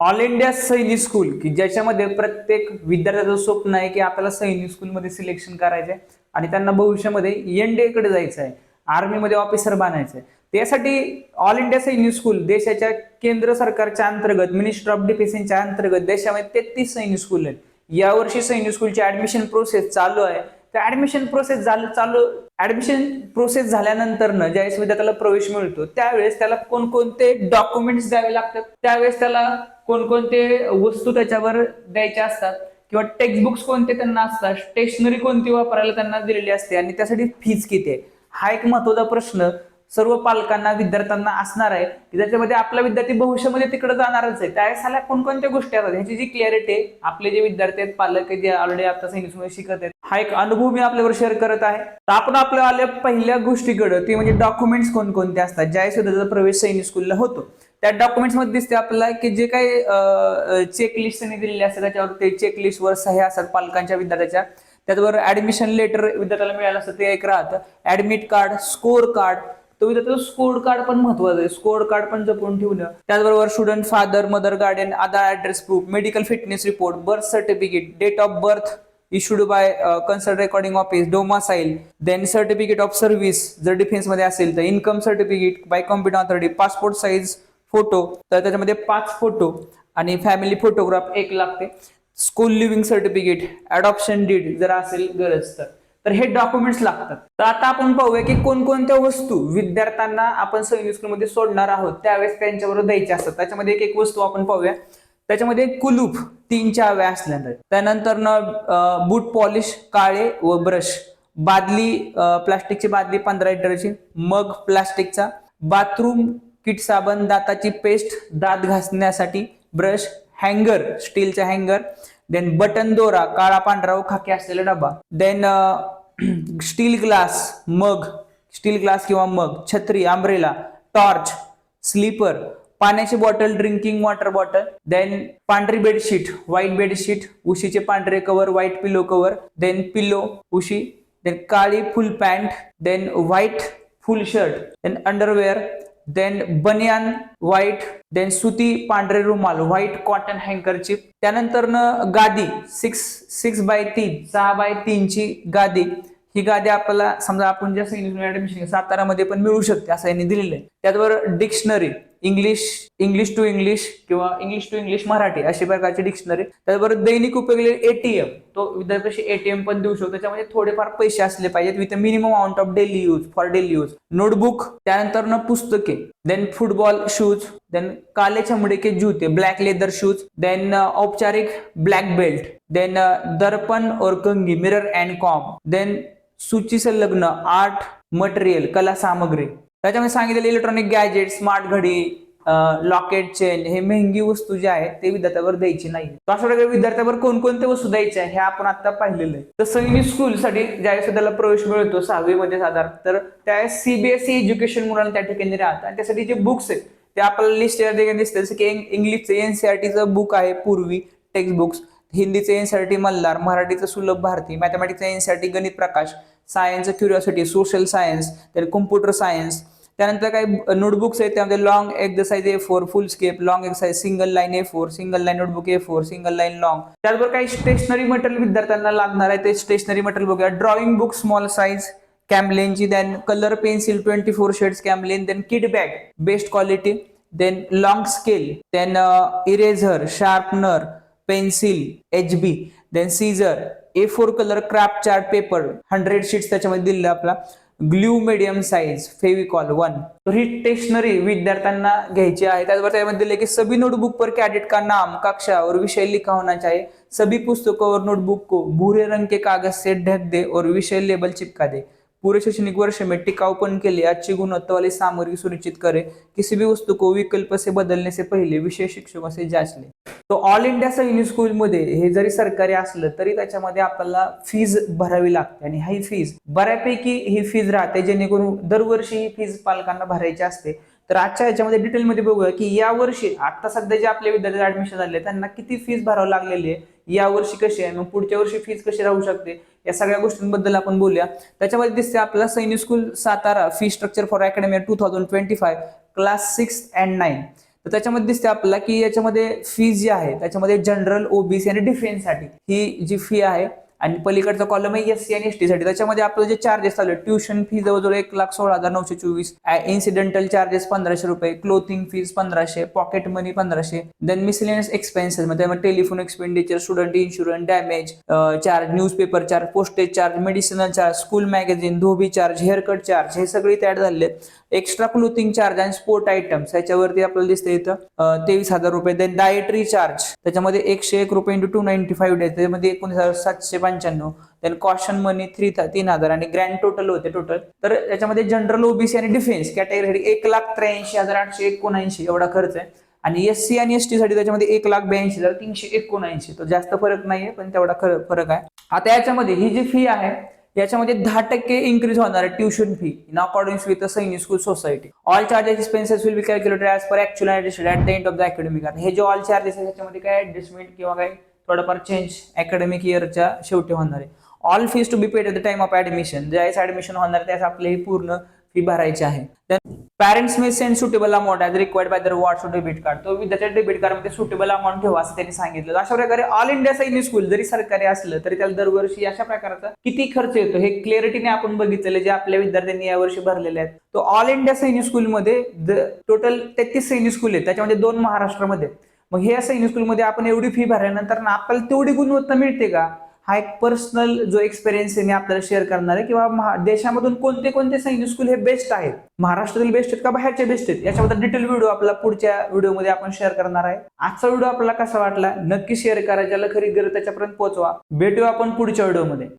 All India सैनिक school की ज्याच्यामध्ये प्रत्येक विद्यार्थ्याचं स्वप्न आहे की आपल्याला सैनिक स्कूलमध्ये सिलेक्शन करायचं आहे आणि त्यांना भविष्यामध्ये एनकडे जायचं आहे आर्मीमध्ये ऑफिसर बनायचं आहे त्यासाठी ऑल इंडिया सैनिक स्कूल देशाच्या केंद्र सरकारच्या अंतर्गत मिनिस्टर ऑफ डिफेन्सच्या अंतर्गत देशामध्ये तेहतीस सैनिक स्कूल आहेत. यावर्षी सैनिक स्कूलची ऍडमिशन प्रोसेस चालू आहे. तर ऍडमिशन प्रोसेस झालं चालू ऍडमिशन प्रोसेस झाल्यानंतर ना ज्यावेळेस विद्यार्थ्याला प्रवेश मिळतो त्यावेळेस त्याला कोणकोणते डॉक्युमेंट्स द्यावे लागतात? त्यावेळेस त्याला कोणकोणते वस्तू त्याच्यावर द्यायच्या असतात? किंवा टेक्स्ट बुक्स कोणते त्यांना असतात? स्टेशनरी कोणती वापरायला त्यांना दिलेली असते? आणि त्यासाठी फीज किती आहे? हा एक महत्त्वाचा प्रश्न सर्व पालकांना विद्यार्थ्यांना असणार आहे. की ज्याच्यामध्ये आपला विद्यार्थी भविष्यामध्ये तिकडे जाणारच आहे. त्यावेळेस ह्याला कोणकोणत्या गोष्टी असतात? ह्याची जी क्लॅरिटी आहे आपले जे विद्यार्थी आहेत पालक आहेत जे ऑलरेडी आता सैनिक शिकत आहेत हा एक अनुभव मी आपल्यावर शेअर करत आहे. तर आपण आपल्या आल्या पहिल्या गोष्टीकडे ती म्हणजे डॉक्युमेंट्स कोणकोणते असतात? ज्या सुद्धा प्रवेश सैनिक स्कूलला होतो. त्या डॉक्युमेंट्समध्ये दिसते आपल्याला की जे काही चेकलिस्ट त्यांनी दिलेले असतात त्याच्यावर ते चेकलिस्टवर सह्या असतात पालकांच्या विद्यार्थ्याच्या. त्याचबरोबर ऍडमिशन लेटर विद्यार्थ्याला मिळालं असतं ते एक राहतं. ऍडमिट कार्ड स्कोर कार्ड तुम्ही विद्यार्थ्याचं स्कोर कार्ड पण महत्वाचं आहे. स्कोर कार्ड पण जपून ठेवणं त्याचबरोबर student father mother guardian Aadhaar address proof medical fitness report birth certificate date of birth issued by consult recording office domicile then certificate of service जर डिफेन्समध्ये असेल तर income certificate by computer authority passport size photo तर त्याच्यामध्ये पाच photo आणि family photograph एक लागते. School leaving certificate adoption deed जर असेल गरज तर. तर हे डॉक्युमेंट्स लागतात. तर आता आपण पाहूया की कोणकोणत्या वस्तू विद्यार्थ्यांना आपण सैनिक स्कूलमध्ये सोडणार आहोत त्यावेळेस त्यांच्याबरोबर द्यायच्या असतात. त्याच्यामध्ये एक एक वस्तू आपण पाहूया. त्याच्यामध्ये कुलूप तीन चाव्या असल्यानंतर. त्यानंतर बूट पॉलिश काळे व ब्रश. बादली प्लास्टिकची बादली पंधरा लिटरची मग प्लास्टिकचा. बाथरूम किट साबण दाताची पेस्ट दात घासण्यासाठी ब्रश हँगर स्टीलचा हँगर. देन बटन दोरा काळा पांढरा व खाकी असलेला डबा. Then steel glass mug steel glass किंवा मग छत्री आंब्रेला टॉर्च स्लीपर पाण्याची bottle drinking water bottle then पांढरी बेडशीट व्हाईट बेडशीट उशीचे पांढरे cover white pillow cover then pillow उशी देन काळी full pant then white full shirt then underwear then बनियान white then सुती पांढरे रुमाल व्हाईट कॉटन हँकरची त्यानंतर गादी सिक्स सिक्स बाय तीन सहा बाय तीनची गादी ही गादी आपल्याला समजा आपण ज्या सैनिक ऍडमिशन सातारामध्ये पण मिळू शकते असं यांनी दिलेलं आहे त्याचबरोबर dictionary English English to English किंवा इंग्लिश टू इंग्लिश मराठी अशी प्रकारची डिक्शनरी त्याचबरोबर दैनिक उपयोगी एटीएम तो विद्यार्थ्याशी एटीएम पण देऊ शकतो. त्याच्यामध्ये थोडेफार पैसे असले पाहिजेत with minimum amount of daily use for daily use notebook त्यानंतर न पुस्तके देन फुटबॉल शूज देन काले चमडे के जूते ब्लॅक लेदर शूज देन औपचारिक ब्लॅक बेल्ट देन दर्पण और कंगी मिरर अँड कॉम देन सूची संलग्न आर्ट मटेरियल कला सामग्री. त्याच्यामध्ये सांगितलेले इलेक्ट्रॉनिक गॅजेट स्मार्ट घडी लॉकेट चेन हे महंगी वस्तू जे आहेत ते विद्यार्थ्यावर द्यायची नाही. अशा प्रकारे विद्यार्थ्यावर कोणकोणत्या वस्तू द्यायच्या हे आपण आता पाहिलेलं आहे. तर सैनिक स्कूलसाठी ज्यावेळेस त्याला प्रवेश मिळतो सहावी मध्ये साधारण तर त्यावेळेस सीबीएसई एज्युकेशन मुलांना त्या ठिकाणी राहतात आणि त्यासाठी जे बुक्स आहेत ते आपल्याला लिस्ट या ठिकाणी दिसते जसं की इंग्लिशचं एनसीआरटीचं बुक आहे पूर्वी टेक्स्ट बुक्स हिंदीचं एनसीआरटी मल्हार मराठीचं सुलभ भारती मॅथमॅटिक्सचं एनसीआरटी गणित प्रकाश सायन्सचं क्युरिओसिटी सोशल सायन्स तर कम्प्युटर सायन्स त्यानंतर काही नोटबुक्स आहेत त्यामध्ये long exercise A four foolscap long exercise single line A four single line notebook A four single line long त्याचबरोबर काही स्टेशनरी मटेरियल विद्यार्थ्यांना लागणार आहे ते स्टेशनरी मटेरियल बघूया. Drawing book small size कॅमलेनची then colour pencil twenty four shades Camlin then kit bag best quality then long scale then eraser sharpener pencil H B then scissor A four colour craft chart paper hundred sheets त्याच्यामध्ये दिलेलं आपला. Glue medium size Fevicol one तर ही stationery विद्यार्थ्यांना घ्यायची आहे. त्याचबरोबर त्यामध्ये दिले की सभी नोटबुक पर कैडेट का नाम कक्षा और विषय लिखा होना चाहिए सभी पुस्तकों और नोटबुक को भूरे रंग के कागज से ढक दे और विषय लेबल चिपका दे. पूरे शैक्षणिक वर्ष में टिकाऊपन के लिए अच्छी गुणवत्ता वाली सामग्री सुनिश्चित करे. किसी भी वस्तु को विकल्प से बदलने से पहले विषय शिक्षकों से जांच लें तो ऑल इंडिया सैनिक स्कूलमध्ये हे जरी सरकारी असलं तरी त्याच्यामध्ये आपल्याला फीज भरावी लागते. आणि ही फीज बऱ्यापैकी ही फीज राहते जेणेकरून दरवर्षी ही फीज पालकांना भरायची असते. तर आजच्या याच्यामध्ये डिटेलमध्ये बघूया की या वर्षी आता सध्या जे आपले विद्यार्थी ऍडमिशन झाले त्यांना किती फीज भरावं लागलेली आहे? या वर्षी कशी आहे? मग पुढच्या वर्षी फीज कशी राहू शकते? या सगळ्या गोष्टींबद्दल आपण बोलूया. त्याच्यामध्ये दिसते आपल्याला Sainik school Satara fee structure for academy two thousand twenty five class six and nine तर त्याच्यामध्ये दिसते आपल्याला की याच्यामध्ये फी जी आहे त्याच्यामध्ये जनरल ओबीसी आणि डिफेन्ससाठी ही जी फी आहे आणि पलीकडचा कॉलम आहे एस सी आणि एस टी साठी. त्याच्यामध्ये आपलं जे चार्जेस चालू आहे ट्युशन फी जवळजवळ एक लाख सोळा हजार नऊशे चोवीस. इन्सिडेंटल चार्जेस पंधराशे रुपये क्लोथिंग फीज पंधराशे पॉकेट मनी पंधराशे. देन मिसलेनियस एक्सपेन्सेस म्हणजे telephone expenditure student insurance damage charge newspaper charge postage charge medicinal charge school magazine dhobi charge haircut charge हे सगळे ऍड झाले एक्स्ट्रा क्लोथिंग चार्ज आणि sport items याच्यावरती आपल्याला दिसते इथं तेवीस हजार रुपये. देन डायटरी चार्ज त्याच्यामध्ये एकशे एक रुपये into two ninety five days त्याच्यामध्ये एकोणीस हजार सातशे पंच्याण्णव. देन कॉशन मनी थ्री तीन हजार आणि ग्रँड टोटल होते टोटल तर याच्यामध्ये जनरल ओबीसी आणि डिफेन्स कॅटेगरीसाठी एक लाख त्र्याऐंशी हजार आठशे एकोणऐंशी एवढा खर्च आहे. आणि एस सी आणि एस टी साठी त्याच्यामध्ये एक लाख ब्याऐंशी हजार तीनशे एकोणऐंशी. तो जास्त फरक नाहीये पण तेवढा खर फरक आहे. आता याच्यामध्ये ही जी फी आहे याच्यामध्ये दहा टक्के इन्क्रीज होणार आहे tuition fee in according with Sainik school society all charges expenses will be calculated as per actual adjusted at the end of the academic हे जे ऑल चार्जेस आहे त्याच्यामध्ये काय ऍडजस्टमेंट किंवा काय थोडंफार चेंज अकॅडमिक इयरच्या शेवटी होणार आहे. All fees to be paid at the time of admission ज्यावेळेस ऍडमिशन होणार त्यास आपली ही पूर्ण फी भरायची आहे. Parents may send suitable amount as required by the what's debit card तो विद्यार्थ्या डेबिट कार्डमध्ये सुटेबल अमाऊंट ठेवा असं त्यांनी सांगितलं अशा प्रकारे ऑल इंडिया सैनिक स्कूल जरी सरकारी असलं तरी त्याला दरवर्षी अशा प्रकारचा किती खर्च येतो हे क्लिअरिटीने आपण बघितलेले जे आपल्या विद्यार्थ्यांनी यावर्षी भरलेले आहेत. तो ऑल इंडिया सैनिक स्कूलमध्ये टोटल तेहतीस सैनिक स्कूल आहेत. त्याच्यामध्ये दोन महाराष्ट्रामध्ये. मग हे सैनिक स्कूलमध्ये आपण एवढी फी भरल्यानंतर ना आपल्याला तेवढी गुणवत्ता मिळते का? हा एक पर्सनल जो एक्सपिरियन्स आहे मी आपल्याला शेअर करणार आहे किंवा महा- देशामधून कोणते कोणते सैनिक स्कूल हे बेस्ट आहेत? महाराष्ट्रातील बेस्ट आहेत का बाहेरचे बेस्ट आहेत? याच्याबद्दल डिटेल व्हिडिओ आपला पुढच्या व्हिडिओमध्ये आपण शेअर करणार आहे. आजचा व्हिडिओ आपल्याला कसा वाटला? नक्की शेअर करा ज्याला खरी गरज त्याच्यापर्यंत पोहोचवा. भेटूया आपण पुढच्या व्हिडिओमध्ये